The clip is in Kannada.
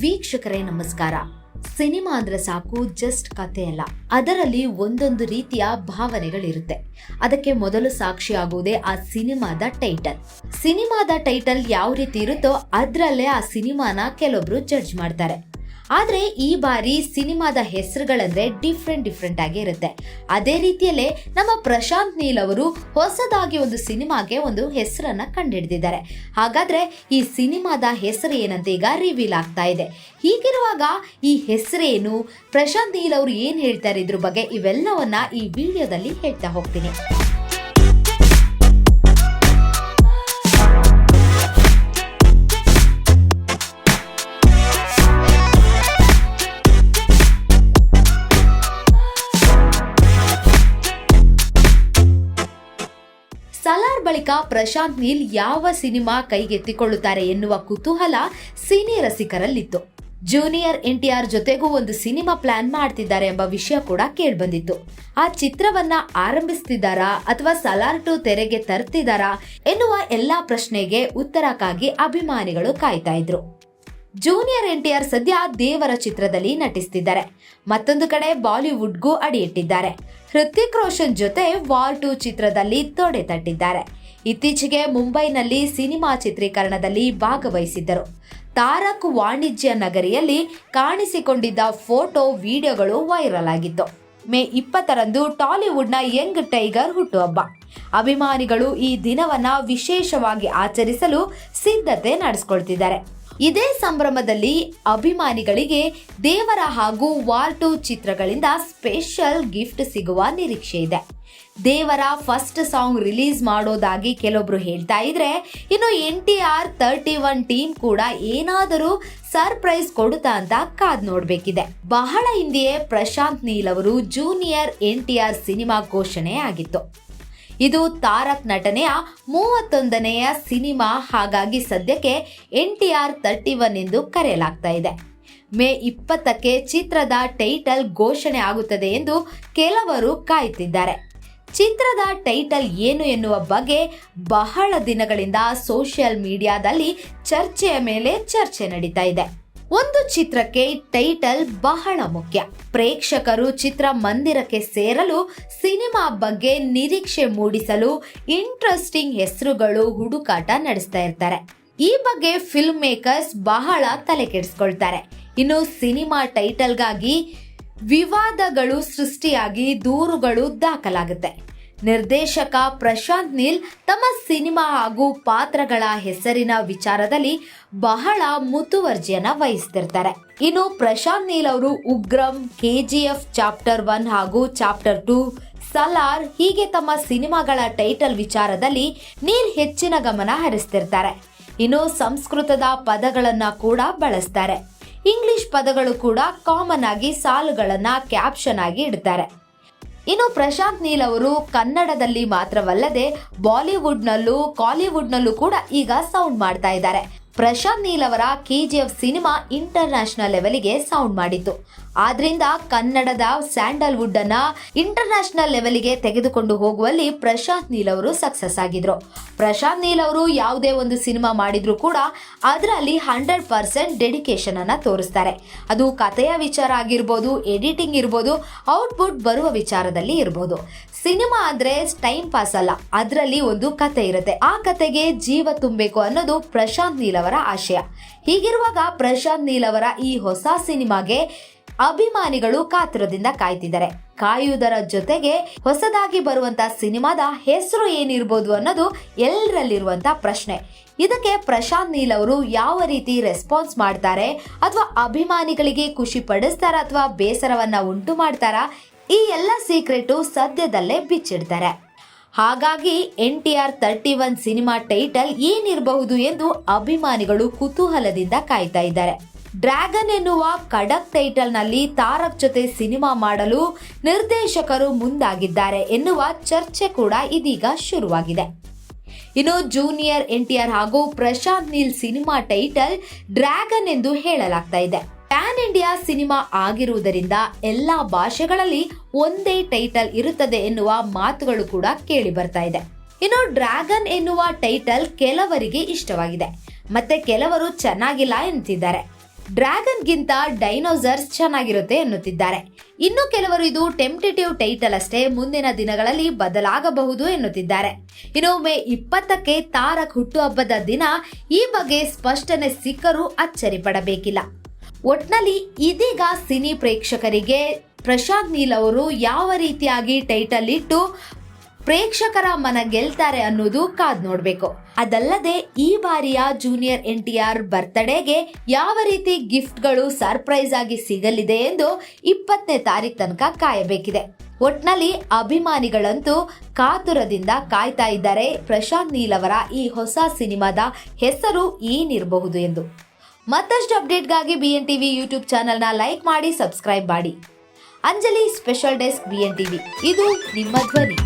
ವೀಕ್ಷಕರೇ, ನಮಸ್ಕಾರ. ಸಿನಿಮಾ ಅಂದ್ರೆ ಸಾಕು, ಜಸ್ಟ್ ಕಥೆಯಲ್ಲ ಅದರಲ್ಲಿ ಒಂದೊಂದು ರೀತಿಯ ಭಾವನೆಗಳಿರುತ್ತೆ. ಅದಕ್ಕೆ ಮೊದಲು ಸಾಕ್ಷಿಯಾಗುವುದೇ ಆ ಸಿನಿಮಾದ ಟೈಟಲ್. ಸಿನಿಮಾದ ಟೈಟಲ್ ಯಾವ ರೀತಿ ಇರುತ್ತೋ ಅದ್ರಲ್ಲೇ ಆ ಸಿನಿಮಾನ ಕೆಲವೊಬ್ರು ಜಡ್ಜ್ ಮಾಡ್ತಾರೆ. ಆದ್ರೆ ಈ ಬಾರಿ ಸಿನಿಮಾದ ಹೆಸರುಗಳಂದ್ರೆ ಡಿಫ್ರೆಂಟ್ ಡಿಫ್ರೆಂಟ್ ಆಗಿ ಇರುತ್ತೆ. ಅದೇ ರೀತಿಯಲ್ಲೇ ನಮ್ಮ ಪ್ರಶಾಂತ್ ನೀಲ್ ಅವರು ಹೊಸದಾಗಿ ಒಂದು ಸಿನಿಮಾಗೆ ಒಂದು ಹೆಸರನ್ನ ಕಂಡುಹಿಡಿದಿದ್ದಾರೆ ಹಾಗಾದ್ರೆ ಈ ಸಿನಿಮಾದ ಹೆಸರು ಏನಂತ ಈಗ ರಿವೀಲ್ ಆಗ್ತಾ ಇದೆ. ಹೀಗಿರುವಾಗ ಈ ಹೆಸರೇನು, ಪ್ರಶಾಂತ್ ನೀಲ್ ಅವರು ಏನು ಹೇಳ್ತಾರೆ ಇದ್ರ ಬಗ್ಗೆ ಇವೆಲ್ಲವನ್ನ ಈ ವಿಡಿಯೋದಲ್ಲಿ ಹೇಳ್ತಾ ಹೋಗ್ತೀನಿ. ಸಲಾರ್ ಬಳಿಕ ಪ್ರಶಾಂತ್ ನೀಲ್ ಯಾವ ಸಿನಿಮಾ ಕೈಗೆತ್ತಿಕೊಳ್ಳುತ್ತಾರೆ ಎನ್ನುವ ಕುತೂಹಲ ಸಿನಿ ರಸಿಕರಲ್ಲಿತ್ತು. ಜೂನಿಯರ್ ಎನ್ಟಿಆರ್ ಜೊತೆಗೂ ಒಂದು ಸಿನಿಮಾ ಪ್ಲಾನ್ ಮಾಡ್ತಿದ್ದಾರೆ ಎಂಬ ವಿಷಯ ಕೂಡ ಕೇಳಿಬಂದಿತ್ತು. ಆ ಚಿತ್ರವನ್ನ ಆರಂಭಿಸ್ತಿದ್ದಾರಾ ಅಥವಾ ಸಲಾರ್ ಟು ತೆರೆಗೆ ತರ್ತಿದ್ದಾರಾ ಎನ್ನುವ ಎಲ್ಲಾ ಪ್ರಶ್ನೆಗೆ ಉತ್ತರಕ್ಕಾಗಿ ಅಭಿಮಾನಿಗಳು ಕಾಯ್ತಾ ಇದ್ರು. ಜೂನಿಯರ್ ಎನ್ಟಿಆರ್ ಸದ್ಯ ದೇವರ ಚಿತ್ರದಲ್ಲಿ ನಟಿಸ್ತಿದ್ದಾರೆ. ಮತ್ತೊಂದು ಕಡೆ ಬಾಲಿವುಡ್ಗೂ ಅಡಿಯಿಟ್ಟಿದ್ದಾರೆ. ಹೃತಿಕ್ ರೋಷನ್ ಜೊತೆ ವಾರ್ ಟು ಚಿತ್ರದಲ್ಲಿ ತೊಡೆ ತಟ್ಟಿದ್ದಾರೆ. ಇತ್ತೀಚೆಗೆ ಮುಂಬೈನಲ್ಲಿ ಸಿನಿಮಾ ಚಿತ್ರೀಕರಣದಲ್ಲಿ ಭಾಗವಹಿಸಿದ್ದರು. ತಾರಕ್ ವಾಣಿಜ್ಯ ನಗರಿಯಲ್ಲಿ ಕಾಣಿಸಿಕೊಂಡಿದ್ದ ಫೋಟೋ, ವಿಡಿಯೋಗಳು ವೈರಲ್ ಆಗಿತ್ತು. ಮೇ ಇಪ್ಪತ್ತರಂದು ಟಾಲಿವುಡ್ನ ಯಂಗ್ ಟೈಗರ್ ಹುಟ್ಟುಹಬ್ಬ. ಅಭಿಮಾನಿಗಳು ಈ ದಿನವನ್ನ ವಿಶೇಷವಾಗಿ ಆಚರಿಸಲು ಸಿದ್ಧತೆ ನಡೆಸ್ಕೊಳ್ತಿದ್ದಾರೆ. ಇದೇ ಸಂಭ್ರಮದಲ್ಲಿ ಅಭಿಮಾನಿಗಳಿಗೆ ದೇವರ ಹಾಗೂ ವಾರ್ಟು ಚಿತ್ರಗಳಿಂದ ಸ್ಪೆಷಲ್ ಗಿಫ್ಟ್ ಸಿಗುವ ನಿರೀಕ್ಷೆ ಇದೆ. ದೇವರ ಫಸ್ಟ್ ಸಾಂಗ್ ರಿಲೀಸ್ ಮಾಡೋದಾಗಿ ಕೆಲವೊಬ್ರು ಹೇಳ್ತಾ ಇದ್ರೆ, ಇನ್ನು N T R thirty one team ಕೂಡ ಏನಾದರೂ ಸರ್ಪ್ರೈಸ್ ಕೊಡುತ್ತಾ ಅಂತ ಕಾದ್ ನೋಡ್ಬೇಕಿದೆ. ಬಹಳ ಹಿಂದೆಯೇ ಪ್ರಶಾಂತ್ ನೀಲ್ ಅವರು junior N T R cinema ಘೋಷಣೆ ಆಗಿತ್ತು. ಇದು ತಾರಕ್ ನಟನೆಯ ಮೂವತ್ತೊಂದನೆಯ ಸಿನಿಮಾ. ಹಾಗಾಗಿ ಸದ್ಯಕ್ಕೆ N T R thirty one ಎಂದು ಕರೆಯಲಾಗ್ತಾ ಇದೆ. ಮೇ ಇಪ್ಪತ್ತಕ್ಕೆ ಚಿತ್ರದ ಟೈಟಲ್ ಘೋಷಣೆ ಆಗುತ್ತದೆ ಎಂದು ಕೆಲವರು ಕಾಯುತ್ತಿದ್ದಾರೆ. ಚಿತ್ರದ ಟೈಟಲ್ ಏನು ಎನ್ನುವ ಬಗ್ಗೆ ಬಹಳ ದಿನಗಳಿಂದ ಸೋಷಿಯಲ್ ಮೀಡಿಯಾದಲ್ಲಿ ಚರ್ಚೆಯ ಮೇಲೆ ಚರ್ಚೆ ನಡೀತಾ ಇದೆ. ಒಂದು ಚಿತ್ರಕ್ಕೆ ಟೈಟಲ್ ಬಹಳ ಮುಖ್ಯ. ಪ್ರೇಕ್ಷಕರು ಚಿತ್ರ ಮಂದಿರಕ್ಕೆ ಸೇರಲು, ಸಿನಿಮಾ ಬಗ್ಗೆ ನಿರೀಕ್ಷೆ ಮೂಡಿಸಲು ಇಂಟ್ರೆಸ್ಟಿಂಗ್ ಹೆಸರುಗಳು ಹುಡುಕಾಟ ನಡೆಸ್ತಾ ಇರ್ತಾರೆ. ಈ ಬಗ್ಗೆ ಫಿಲ್ಮ್ ಮೇಕರ್ಸ್ ಬಹಳ ತಲೆ ಕೆಡಿಸ್ಕೊಳ್ತಾರೆ. ಇನ್ನು ಸಿನಿಮಾ ಟೈಟಲ್ಗಾಗಿ ವಿವಾದಗಳು ಸೃಷ್ಟಿಯಾಗಿ ದೂರುಗಳು ದಾಖಲಾಗುತ್ತೆ. ನಿರ್ದೇಶಕ ಪ್ರಶಾಂತ್ ನೀಲ್ ತಮ್ಮ ಸಿನಿಮಾ ಹಾಗೂ ಪಾತ್ರಗಳ ಹೆಸರಿನ ವಿಚಾರದಲ್ಲಿ ಬಹಳ ಮುತುವರ್ಜಿಯನ್ನ ವಹಿಸ್ತಿರ್ತಾರೆ. ಇನ್ನು ಪ್ರಶಾಂತ್ ನೀಲ್ ಅವರು ಉಗ್ರಂ, ಕೆಜಿಎಫ್ ಚಾಪ್ಟರ್ ಒನ್ ಹಾಗೂ ಚಾಪ್ಟರ್ ಟೂ, ಸಲಾರ್ ಹೀಗೆ ತಮ್ಮ ಸಿನಿಮಾಗಳ ಟೈಟಲ್ ವಿಚಾರದಲ್ಲಿ ನೀಲ್ ಹೆಚ್ಚಿನ ಗಮನ ಹರಿಸ್ತಿರ್ತಾರೆ. ಇನ್ನು ಸಂಸ್ಕೃತದ ಪದಗಳನ್ನು ಕೂಡ ಬಳಸ್ತಾರೆ. ಇಂಗ್ಲಿಷ್ ಪದಗಳು ಕೂಡ ಕಾಮನ್ ಆಗಿ ಸಾಲುಗಳನ್ನು ಕ್ಯಾಪ್ಷನ್ ಆಗಿ ಇಡ್ತಾರೆ. ಇನ್ನು ಪ್ರಶಾಂತ್ ನೀಲ್ ಅವರು ಕನ್ನಡದಲ್ಲಿ ಮಾತ್ರವಲ್ಲದೆ ಬಾಲಿವುಡ್ನಲ್ಲೂ, ಕಾಲಿವುಡ್ನಲ್ಲೂ ಕೂಡ ಈಗ ಸೌಂಡ್ ಮಾಡ್ತಾ ಇದ್ದಾರೆ. ಪ್ರಶಾಂತ್ ನೀಲ್ ಅವರ ಕೆಜಿಎಫ್ ಸಿನಿಮಾ ಇಂಟರ್ನ್ಯಾಷನಲ್ ಲೆವೆಲ್ಗೆ ಸೌಂಡ್ ಮಾಡಿತ್ತು ಆದ್ರಿಂದ ಕನ್ನಡದ ಸ್ಯಾಂಡಲ್ವುಡ್ ಅನ್ನ ಇಂಟರ್ ನ್ಯಾಷನಲ್ ಲೆವೆಲ್ಗೆ ತೆಗೆದುಕೊಂಡು ಹೋಗುವಲ್ಲಿ ಪ್ರಶಾಂತ್ ನೀಲ್ ಅವರು ಸಕ್ಸಸ್ ಆಗಿದ್ರು. ಪ್ರಶಾಂತ್ ನೀಲ್ ಅವರು ಯಾವುದೇ ಒಂದು ಸಿನಿಮಾ ಮಾಡಿದ್ರು ಕೂಡ ಅದರಲ್ಲಿ ಹಂಡ್ರೆಡ್ ಪರ್ಸೆಂಟ್ ಡೆಡಿಕೇಶನ್ ಅನ್ನ ತೋರಿಸ್ತಾರೆ. ಅದು ಕಥೆಯ ವಿಚಾರ ಆಗಿರ್ಬೋದು, ಎಡಿಟಿಂಗ್ ಇರ್ಬೋದು, ಔಟ್ಪುಟ್ ಬರುವ ವಿಚಾರದಲ್ಲಿ ಇರ್ಬೋದು. ಸಿನಿಮಾ ಅಂದ್ರೆ ಟೈಮ್ ಪಾಸ್ ಅಲ್ಲ, ಅದರಲ್ಲಿ ಒಂದು ಕತೆ ಇರುತ್ತೆ. ಆ ಕತೆಗೆ ಜೀವ ತುಂಬಬೇಕು ಅನ್ನೋದು ಪ್ರಶಾಂತ್ ನೀಲ್ ಅವರ ಆಶಯ. ಹೀಗಿರುವಾಗ ಪ್ರಶಾಂತ್ ನೀಲ್ ಅವರ ಈ ಹೊಸ ಸಿನಿಮಾಗೆ ಅಭಿಮಾನಿಗಳು ಕಾತುರದಿಂದ ಕಾಯ್ತಿದ್ದಾರೆ. ಕಾಯುವುದರ ಜೊತೆಗೆ ಹೊಸದಾಗಿ ಬರುವಂತ ಸಿನಿಮಾದ ಹೆಸರು ಏನಿರ್ಬೋದು ಅನ್ನೋದು ಎಲ್ಲರಲ್ಲಿರುವಂತ ಪ್ರಶ್ನೆ. ಇದಕ್ಕೆ ಪ್ರಶಾಂತ್ ನೀಲ್ ಅವರು ಯಾವ ರೀತಿ ರೆಸ್ಪಾನ್ಸ್ ಮಾಡ್ತಾರೆ? ಅಥವಾ ಅಭಿಮಾನಿಗಳಿಗೆ ಖುಷಿ ಪಡಿಸ್ತಾರ ಅಥವಾ ಬೇಸರವನ್ನ ಉಂಟು ಮಾಡ್ತಾರಾ? ಈ ಎಲ್ಲ ಸೀಕ್ರೆಟು ಸದ್ಯದಲ್ಲೇ ಬಿಚ್ಚಿಡ್ತಾರೆ. ಹಾಗಾಗಿ N T R thirty one cinema title ಏನಿರಬಹುದು ಎಂದು ಅಭಿಮಾನಿಗಳು ಕುತೂಹಲದಿಂದ ಕಾಯ್ತಾ ಇದ್ದಾರೆ. ಡ್ರ್ಯಾಗನ್ ಎನ್ನುವ ಖಡಕ್ ಟೈಟಲ್ನಲ್ಲಿ ತಾರಕ್ ಜೊತೆ ಸಿನಿಮಾ ಮಾಡಲು ನಿರ್ದೇಶಕರು ಮುಂದಾಗಿದ್ದಾರೆ ಎನ್ನುವ ಚರ್ಚೆ ಕೂಡ ಇದೀಗ ಶುರುವಾಗಿದೆ. ಇನ್ನು ಜೂನಿಯರ್ ಎನ್ ಟಿ ಆರ್ ಹಾಗೂ Prashanth Neel cinema title dragon ಎಂದು ಹೇಳಲಾಗ್ತಾ ಇದೆ. ಪ್ಯಾನ್ ಇಂಡಿಯಾ ಸಿನಿಮಾ ಆಗಿರುವುದರಿಂದ ಎಲ್ಲಾ ಭಾಷೆಗಳಲ್ಲಿ ಒಂದೇ ಟೈಟಲ್ ಇರುತ್ತದೆ ಎನ್ನುವ ಮಾತುಗಳು ಕೂಡ ಕೇಳಿ ಬರ್ತಾ ಇದೆ. ಇನ್ನು ಡ್ರ್ಯಾಗನ್ ಎನ್ನುವ ಟೈಟಲ್ ಕೆಲವರಿಗೆ ಇಷ್ಟವಾಗಿದೆ. ಮತ್ತೆ ಕೆಲವರು ಚೆನ್ನಾಗಿಲ್ಲ ಎನ್ನುತ್ತಿದ್ದಾರೆ ಡ್ರ್ಯಾಗನ್ಗಿಂತ ಡೈನೋಸರ್ಸ್ ಚೆನ್ನಾಗಿರುತ್ತೆ ಎನ್ನುತ್ತಿದ್ದಾರೆ. ಇನ್ನು ಕೆಲವರು ಇದು ಟೆಂಪ್ಟೇಟಿವ್ ಟೈಟಲ್ ಅಷ್ಟೇ ಮುಂದಿನ ದಿನಗಳಲ್ಲಿ ಬದಲಾಗಬಹುದು ಎನ್ನುತ್ತಿದ್ದಾರೆ. ಇನ್ನು ಮೇ ಇಪ್ಪತ್ತಕ್ಕೆ ತಾರಕ್ ಹುಟ್ಟುಹಬ್ಬದ ದಿನ ಈ ಬಗ್ಗೆ ಸ್ಪಷ್ಟನೆ ಸಿಕ್ಕರೂ ಅಚ್ಚರಿ ಪಡಬೇಕಿಲ್ಲ ಒಟ್ನಲ್ಲಿ ಇದೀಗ ಸಿನಿ ಪ್ರೇಕ್ಷಕರಿಗೆ ಪ್ರಶಾಂತ್ ನೀಲ್ ಅವರು ಯಾವ ರೀತಿಯಾಗಿ ಟೈಟಲ್ ಇಟ್ಟು ಪ್ರೇಕ್ಷಕರ ಮನ ಗೆಲ್ತಾರೆ ಅನ್ನೋದು ಕಾದ್ ನೋಡ್ಬೇಕು. ಅದಲ್ಲದೆ ಈ ಬಾರಿಯ ಜೂನಿಯರ್ ಎನ್ ಟಿ ಆರ್ ಬರ್ತ್ಡೇಗೆ ಯಾವ ರೀತಿ ಗಿಫ್ಟ್ಗಳು ಸರ್ಪ್ರೈಸ್ ಆಗಿ ಸಿಗಲಿದೆ ಎಂದು ಇಪ್ಪತ್ತನೇ ತಾರೀಕು ತನಕ ಕಾಯಬೇಕಿದೆ. ಒಟ್ನಲ್ಲಿ ಅಭಿಮಾನಿಗಳಂತೂ ಕಾತುರದಿಂದ ಕಾಯ್ತಾ ಇದ್ದಾರೆ ಪ್ರಶಾಂತ್ ನೀಲ್ ಅವರ ಈ ಹೊಸ ಸಿನಿಮಾದ ಹೆಸರು ಏನಿರಬಹುದು ಎಂದು. ಮತ್ತಷ್ಟು ಅಪ್ಡೇಟ್ಗಾಗಿ ಬಿ ಎನ್ ಟಿವಿ ಯೂಟ್ಯೂಬ್ ಚಾನೆಲ್ನ ಲೈಕ್ ಮಾಡಿ, ಸಬ್ಸ್ಕ್ರೈಬ್ ಮಾಡಿ. Anjali special desk B N TV ಇದು ನಿಮ್ಮ ಧ್ವನಿ.